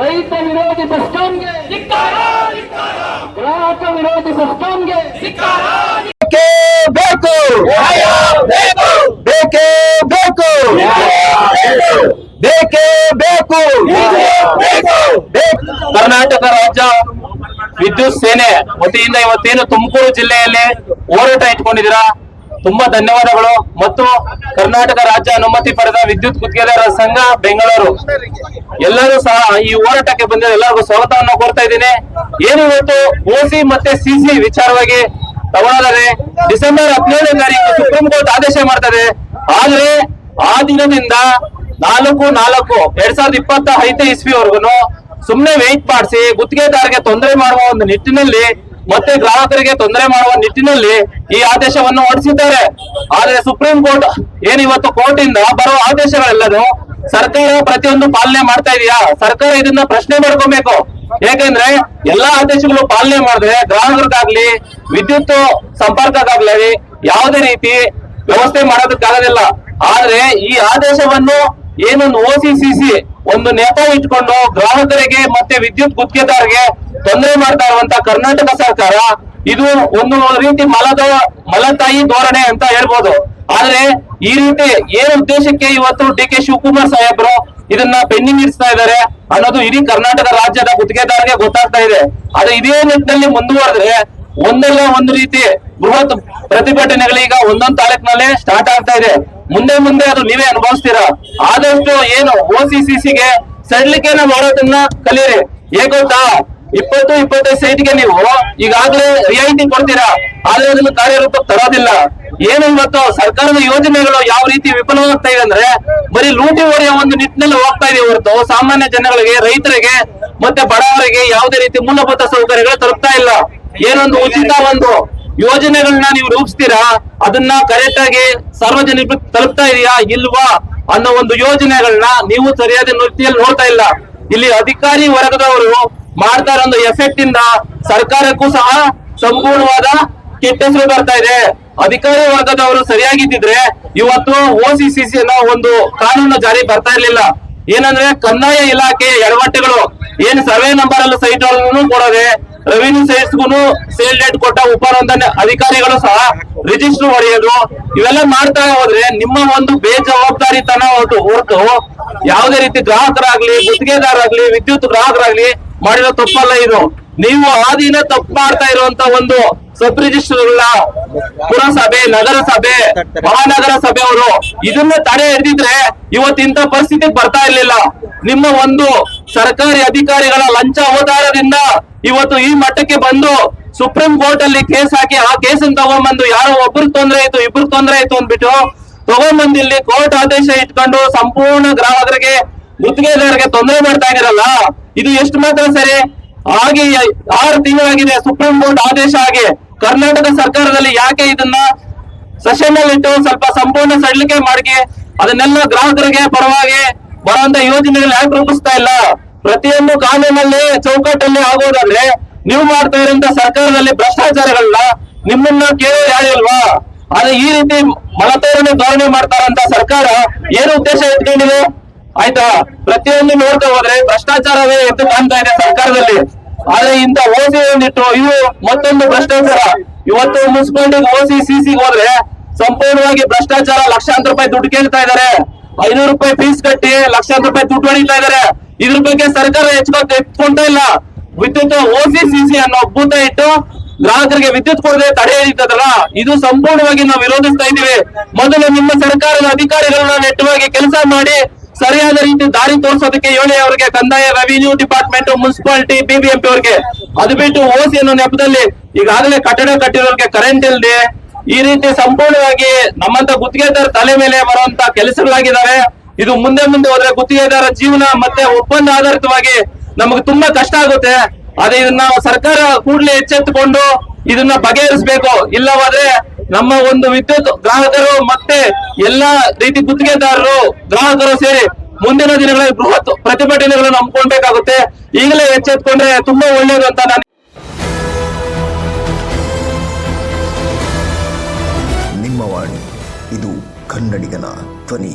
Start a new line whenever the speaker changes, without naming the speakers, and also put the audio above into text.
ರೈತ ವಿರೋಧಿ ಸಿಸ್ಟಮ್ಗೆ ಗ್ರಾಹಕ ವಿರೋಧಿ ಸಿಸ್ಟಮ್ಗೆ
ಬೇಕೇ ಬೇಕು. ಬೇಕೇ. ಬೇಕು ಬೇಕೇ. ಬೇಕು. ಕರ್ನಾಟಕ ರಾಜ್ಯ ವಿದ್ಯುತ್ ಸೇನೆ ವತಿಯಿಂದ ಇವತ್ತೇನು ತುಮಕೂರು ಜಿಲ್ಲೆಯಲ್ಲಿ ಹೋರಾಟ ಇಟ್ಕೊಂಡಿದ್ದೀರಾ? ತುಂಬಾ ಧನ್ಯವಾದಗಳು. ಮತ್ತು ಕರ್ನಾಟಕ ರಾಜ್ಯ ಅನುಮತಿ ಪಡೆದ ವಿದ್ಯುತ್ ಗುತ್ತಿಗೆದಾರರ ಸಂಘ ಬೆಂಗಳೂರು. ಎಲ್ಲರೂ ಸಹ ಈ ಹೋರಾಟಕ್ಕೆ ಬಂದ ಎಲ್ಲರಿಗೂ ಸ್ವಾಗತವನ್ನು ಕೋರ್ತಾ ಇದ್ದೀನಿ. ಏನು ಇವತ್ತು ಓಸಿ ಮತ್ತೆ ಸಿಸಿ ವಿಚಾರವಾಗಿ ತಗೊಳ್ಳೋದಾದ್ರೆ ಡಿಸೆಂಬರ್ ಹದಿನೇಳನೇ ತಾರೀಕು ಸುಪ್ರೀಂ ಕೋರ್ಟ್ ಆದೇಶ ಮಾಡ್ತದೆ. ಆದ್ರೆ ಆ ದಿನದಿಂದ ನಾಲ್ಕು ನಾಲ್ಕು, ಎರಡ್ ಸಾವಿರದ ಇಪ್ಪತ್ತ ಐದನೇ ಇಸ್ವಿವರೆಗೂ ಸುಮ್ನೆ ವೆಯ್ಟ್ ಮಾಡಿಸಿ ಗುತ್ತಿಗೆದಾರಿಗೆ ತೊಂದರೆ ಮಾಡುವ ಒಂದು ನಿಟ್ಟಿನಲ್ಲಿ ಮತ್ತೆ ಗ್ರಾಹಕರಿಗೆ ತೊಂದರೆ ಮಾಡುವ ನಿಟ್ಟಿನಲ್ಲಿ ಈ ಆದೇಶವನ್ನು ಹೊರಡಿಸಿದ್ದಾರೆ. ಆದರೆ ಸುಪ್ರೀಂ ಕೋರ್ಟ್ ಏನ್ ಇವತ್ತು ಕೋರ್ಟ್ ಇಂದ ಬರುವ ಆದೇಶಗಳೆಲ್ಲನೂ ಸರ್ಕಾರ ಪ್ರತಿಯೊಂದು ಪಾಲನೆ ಮಾಡ್ತಾ ಇದೆಯಾ? ಸರ್ಕಾರ ಇದನ್ನ ಪ್ರಶ್ನೆ ಮಾಡ್ಕೋಬೇಕು. ಯಾಕಂದ್ರೆ ಎಲ್ಲಾ ಆದೇಶಗಳು ಪಾಲನೆ ಮಾಡಿದ್ರೆ ಗ್ರಾಹಕರಿಗಾಗ್ಲಿ, ವಿದ್ಯುತ್ ಸಂಪರ್ಕಕ್ಕಾಗ್ಲಿ ಯಾವುದೇ ರೀತಿ ವ್ಯವಸ್ಥೆ ಮಾಡೋದಕ್ಕಾಗೋದಿಲ್ಲ. ಆದ್ರೆ ಈ ಆದೇಶವನ್ನು ಏನೊಂದು ಓಸಿಸಿಸಿ ಒಂದು ನೆಪ ಇಟ್ಕೊಂಡು ಗ್ರಾಹಕರಿಗೆ ಮತ್ತೆ ವಿದ್ಯುತ್ ಗುತ್ತಿಗೆದಾರರಿಗೆ ತೊಂದರೆ ಮಾಡ್ತಾ ಇರುವಂತ ಕರ್ನಾಟಕ ಸರ್ಕಾರ ಇದು ಒಂದು ರೀತಿ ಮಲದ ಮಲತಾಯಿ ಧೋರಣೆ ಅಂತ ಹೇಳ್ಬೋದು. ಆದ್ರೆ ಈ ರೀತಿ ಏನ್ ಉದ್ದೇಶಕ್ಕೆ ಇವತ್ತು ಡಿ ಕೆ ಶಿವಕುಮಾರ್ ಸಾಹೇಬ್ರು ಇದನ್ನ ಪೆಂಡಿಂಗ್ ಇರಿಸ್ತಾ ಇದ್ದಾರೆ ಅನ್ನೋದು ಇಡೀ ಕರ್ನಾಟಕ ರಾಜ್ಯದ ಗುತ್ತಿಗೆದಾರರಿಗೆ ಗೊತ್ತಾಗ್ತಾ ಇದೆ. ಆದ್ರೆ ಇದೇ ನಿಟ್ಟಿನಲ್ಲಿ ಮುಂದುವರೆದ್ರೆ ಒಂದಲ್ಲ ಒಂದು ರೀತಿ ಬೃಹತ್ ಈಗ ಒಂದೊಂದು ತಾಲೂಕಿನಲ್ಲೇ ಸ್ಟಾರ್ಟ್ ಆಗ್ತಾ ಇದೆ. ಮುಂದೆ ಮುಂದೆ ಅದು ನೀವೇ ಅನುಭವಿಸ್ತೀರಾ? ಆದಷ್ಟು ಏನು ಓ ಸಿ ಸಿ ಸಿಗೆ ಸಡ್ಲಿಕೆನ ಮಾಡೋದನ್ನ ಕಲೀರಿ. ಏ ಇಪ್ಪತ್ತು, ಇಪ್ಪತ್ತೈದು ಸೈಟ್ಗೆ ನೀವು ಈಗಾಗಲೇ ರಿಯಾಯಿತಿ ಕೊಡ್ತೀರಾ? ಆದ್ರೆ ಅದನ್ನು ಕಾರ್ಯರೂಪಕ್ಕೆ ತರೋದಿಲ್ಲ. ಏನು ಇವತ್ತು ಸರ್ಕಾರದ ಯೋಜನೆಗಳು ಯಾವ ರೀತಿ ವಿಫಲವಾಗ್ತಾ ಇದೆ ಅಂದ್ರೆ ಬರೀ ಲೂಟಿ ಹೊಡೆಯ ಒಂದು ನಿಟ್ಟಿನಲ್ಲಿ ಹೋಗ್ತಾ ಇದೆ ಹೊರತು ಸಾಮಾನ್ಯ ಜನಗಳಿಗೆ, ರೈತರಿಗೆ, ಮತ್ತೆ ಬಡವರಿಗೆ ಯಾವುದೇ ರೀತಿ ಮೂಲಭೂತ ಸೌಕರ್ಯಗಳು ತಲುಪ್ತಾ ಇಲ್ಲ. ಏನೊಂದು ಉಚಿತ ಒಂದು ಯೋಜನೆಗಳನ್ನ ನೀವು ರೂಪಿಸ್ತೀರಾ? ಅದನ್ನ ಕರೆಕ್ಟ್ ಆಗಿ ಸಾರ್ವಜನಿಕ ತಲುಪ್ತಾ ಇದೆಯಾ, ಇಲ್ವಾ ಅನ್ನೋ ಒಂದು ಯೋಜನೆಗಳನ್ನ ನೀವು ಸರಿಯಾದ ರೀತಿಯಲ್ಲಿ ನೋಡ್ತಾ ಇಲ್ಲ. ಇಲ್ಲಿ ಅಧಿಕಾರಿ ವರ್ಗದವರು ಮಾಡ್ತಾ ಇರೋ ಎಫೆಕ್ಟ್ ಇಂದ ಸರ್ಕಾರಕ್ಕೂ ಸಹ ಸಂಪೂರ್ಣವಾದ ಕೆಟ್ಟ ಬರ್ತಾ ಇದೆ. ಅಧಿಕಾರಿ ವರ್ಗದವರು ಸರಿಯಾಗಿದ್ದಿದ್ರೆ ಇವತ್ತು ಓಸಿಸಿಸಿ ಅನ್ನೋ ಒಂದು ಕಾನೂನು ಜಾರಿ ಬರ್ತಾ ಇರ್ಲಿಲ್ಲ. ಏನಂದ್ರೆ ಕಂದಾಯ ಇಲಾಖೆ ಎಡವಟ್ಟೆಗಳು, ಏನ್ ಸರ್ವೆ ನಂಬರ್ ಅಲ್ಲೂ ಸೈಟ್ ಕೊಡೋದೆ ರೆವಿನ್ಯೂ ಸೈಟ್ಸ್ಗೂ ಸೇಲ್ ಡೇಟ್ ಕೊಟ್ಟ ಉಪನೋಂದಣಿ ಅಧಿಕಾರಿಗಳು ಸಹ ರಿಜಿಸ್ಟರ್ ಹೊಡೆಯೋದು, ಇವೆಲ್ಲ ಮಾಡ್ತಾ ಹೋದ್ರೆ ನಿಮ್ಮ ಒಂದು ಬೇಜವಾಬ್ದಾರಿತನ ಹೊರತು ಯಾವುದೇ ರೀತಿ ಗ್ರಾಹಕರಾಗ್ಲಿ ಗುತ್ತಿಗೆದಾರರಾಗ್ಲಿ ವಿದ್ಯುತ್ ಗ್ರಾಹಕರಾಗ್ಲಿ ಮಾಡಿರೋ ತಪ್ಪಲ್ಲ ಇದು. ನೀವು ಆದಿನ ದಿನ ತಪ್ಪು ಮಾಡ್ತಾ ಇರುವಂತ ಒಂದು ಸಬ್ ರಿಜಿಸ್ಟರ್ಗಳ ಪುರಸಭೆ, ನಗರಸಭೆ ಮಹಾನಗರ ಸಭೆಯವರು ಇದನ್ನ ತಡೆ ಹಿಡಿದಿದ್ರೆ ಇವತ್ತಿಂತ ಪರಿಸ್ಥಿತಿ ಬರ್ತಾ ಇರ್ಲಿಲ್ಲ. ನಿಮ್ಮ ಒಂದು ಸರ್ಕಾರಿ ಅಧಿಕಾರಿಗಳ ಲಂಚ ಅವತಾರದಿಂದ ಇವತ್ತು ಈ ಮಟ್ಟಕ್ಕೆ ಬಂದು ಸುಪ್ರೀಂ ಕೋರ್ಟ್ ಅಲ್ಲಿ ಕೇಸ್ ಹಾಕಿ ಆ ಕೇಸನ್ನು ತಗೊಂಡ್ಬಂದು ಯಾರೋ ಒಬ್ರಿಗೆ ತೊಂದ್ರೆ ಆಯ್ತು ಇಬ್ರಿಗೆ ತೊಂದ್ರೆ ಆಯ್ತು ಅಂದ್ಬಿಟ್ಟು ತಗೊಂಡ್ಬಂದು ಇಲ್ಲಿ ಕೋರ್ಟ್ ಆದೇಶ ಇಟ್ಕೊಂಡು ಸಂಪೂರ್ಣ ಗ್ರಾಹಕರಿಗೆ ಗುತ್ತಿಗೆದಾರರಿಗೆ ತೊಂದರೆ ಮಾಡ್ತಾ ಇದಿರಲ್ಲ ಇದು ಎಷ್ಟು ಮಾತ್ರ ಸರಿ? ಹಾಗೆ ಆರು ತಿಂಗಳಾಗಿದೆ, ಸುಪ್ರೀಂ ಕೋರ್ಟ್ ಆದೇಶ ಆಗಿ ಕರ್ನಾಟಕ ಸರ್ಕಾರದಲ್ಲಿ ಯಾಕೆ ಇದನ್ನ ಸೆಷನ್ ಅಲ್ಲಿ ಸ್ವಲ್ಪ ಸಂಪೂರ್ಣ ಸಡಿಲಿಕೆ ಮಾಡಿ ಅದನ್ನೆಲ್ಲ ಗ್ರಾಹಕರಿಗೆ ಪರವಾಗಿ ಬರುವಂತ ಯೋಜನೆಗಳು ಯಾಕೆ ರೂಪಿಸ್ತಾ ಇಲ್ಲ? ಪ್ರತಿಯೊಂದು ಕಾನೂನಲ್ಲಿ ಚೌಕಟ್ಟಲ್ಲಿ ಆಗೋದಾದ್ರೆ ನೀವು ಮಾಡ್ತಾ ಇರುವಂತ ಸರ್ಕಾರದಲ್ಲಿ ಭ್ರಷ್ಟಾಚಾರಗಳನ್ನ ನಿಮ್ಮನ್ನ ಕೇಳೋ ಯಾರಿಲ್ವಾ ಆದ್ರೆ ಈ ರೀತಿ ಮಲತೋರಣೆ ಧೋರಣೆ ಮಾಡ್ತಾರಂತ ಸರ್ಕಾರ ಏನು ಉದ್ದೇಶ ಇಟ್ಕೊಂಡಿದೆ? ಆಯ್ತಾ? ಪ್ರತಿಯೊಂದು ನೋಡ್ತಾ ಹೋದ್ರೆ ಭ್ರಷ್ಟಾಚಾರವೇ ಎದ್ದು ಕಾಣ್ತಾ ಇದೆ ಸರ್ಕಾರದಲ್ಲಿ. ಆದ್ರೆ ಇಂತ ಓಸಿ ಒಂದಿಟ್ಟು ಇವು ಮತ್ತೊಂದು ಭ್ರಷ್ಟಾಚಾರ. ಇವತ್ತು ಮುನ್ಸಿಪಾಲಿಟಿ ಓಸಿ ಸಿಸಿ ಹೋದ್ರೆ ಸಂಪೂರ್ಣವಾಗಿ ಭ್ರಷ್ಟಾಚಾರ, ಲಕ್ಷಾಂತರ ರೂಪಾಯಿ ದುಡ್ಡು ಕೇಳ್ತಾ ಇದಾರೆ. ಐನೂರು ರೂಪಾಯಿ ಫೀಸ್ ಕಟ್ಟಿ ಲಕ್ಷಾಂತರ ರೂಪಾಯಿ ದುಡ್ಡು ಹೊಡಿತಾ ಇದಾರೆ. ಇದ್ರ ಬಗ್ಗೆ ಸರ್ಕಾರ ಹೆಚ್ಚು ಎತ್ಕೊಂತಾ ಇಲ್ಲ. ವಿದ್ಯುತ್ ಓಸಿ, ಸಿಸಿ ಅನ್ನೋ ಭೂತ ಇಟ್ಟು ಗ್ರಾಹಕರಿಗೆ ವಿದ್ಯುತ್ ಕೊಡದೆ ತಡೆ ಹಿಡಿತದಲ್ಲ ಇದು ಸಂಪೂರ್ಣವಾಗಿ ನಾವು ವಿರೋಧಿಸ್ತಾ ಇದ್ದೀವಿ. ಮೊದಲು ನಿಮ್ಮ ಸರ್ಕಾರದ ಅಧಿಕಾರಿಗಳನ್ನ ನೆಟ್ಟವಾಗಿ ಕೆಲಸ ಮಾಡಿ ಸರಿಯಾದ ರೀತಿ ದಾರಿ ತೋರಿಸೋದಕ್ಕೆ ಹೇಳಿ ಅವರಿಗೆ, ಕಂದಾಯ ರೆವಿನ್ಯೂ ಡಿಪಾರ್ಟ್ಮೆಂಟ್ ಮುನ್ಸಿಪಾಲಿಟಿ ಬಿಬಿಎಂಪಿ ಅವರಿಗೆ ಅದು ಬಿಟ್ಟು ಓಸಿ ಅನ್ನೋ ನೆಪದಲ್ಲಿ ಈಗಾಗಲೇ ಕಟ್ಟಡ ಕಟ್ಟಿರೋರಿಗೆ ಕರೆಂಟ್ ಇಲ್ಲದೆ ಈ ರೀತಿ ಸಂಪೂರ್ಣವಾಗಿ ನಮ್ಮಂತ ಗುತ್ತಿಗೆದಾರ ತಲೆ ಮೇಲೆ ಬರುವಂತ ಕೆಲಸಗಳಾಗಿದ್ದಾವೆ ಇದು ಮುಂದೆ ಮುಂದೆ ಹೋದ್ರೆ ಗುತ್ತಿಗೆದಾರ ಜೀವನ ಮತ್ತೆ ಒಪ್ಪಂದ ಆಧಾರಿತವಾಗಿ ನಮಗೆ ತುಂಬಾ ಕಷ್ಟ ಆಗುತ್ತೆ. ಅದೇ ಇದನ್ನ ಸರ್ಕಾರ ಕೂಡಲೇ ಎಚ್ಚೆತ್ತುಕೊಂಡು ಇದನ್ನ ಬಗೆಹರಿಸಬೇಕು. ಇಲ್ಲವಾದ್ರೆ ನಮ್ಮ ಒಂದು ವಿದ್ಯುತ್ ಗ್ರಾಹಕರು ಮತ್ತೆ ಎಲ್ಲಾ ರೀತಿ ಗುತ್ತಿಗೆದಾರರು, ಗ್ರಾಹಕರು ಸೇರಿ ಮುಂದಿನ ದಿನಗಳಲ್ಲಿ ಬೃಹತ್ ಪ್ರತಿಭಟನೆಗಳನ್ನು ಹಮ್ಮಿಕೊಳ್ಬೇಕಾಗುತ್ತೆ. ಈಗಲೇ ಎಚ್ಚೆತ್ಕೊಂಡ್ರೆ ತುಂಬಾ ಒಳ್ಳೇದು ಅಂತ ನಾನು
ನಿಮ್ಮ ವಾಣಿ, ಇದು ಕನ್ನಡಿಗನ ಧ್ವನಿ.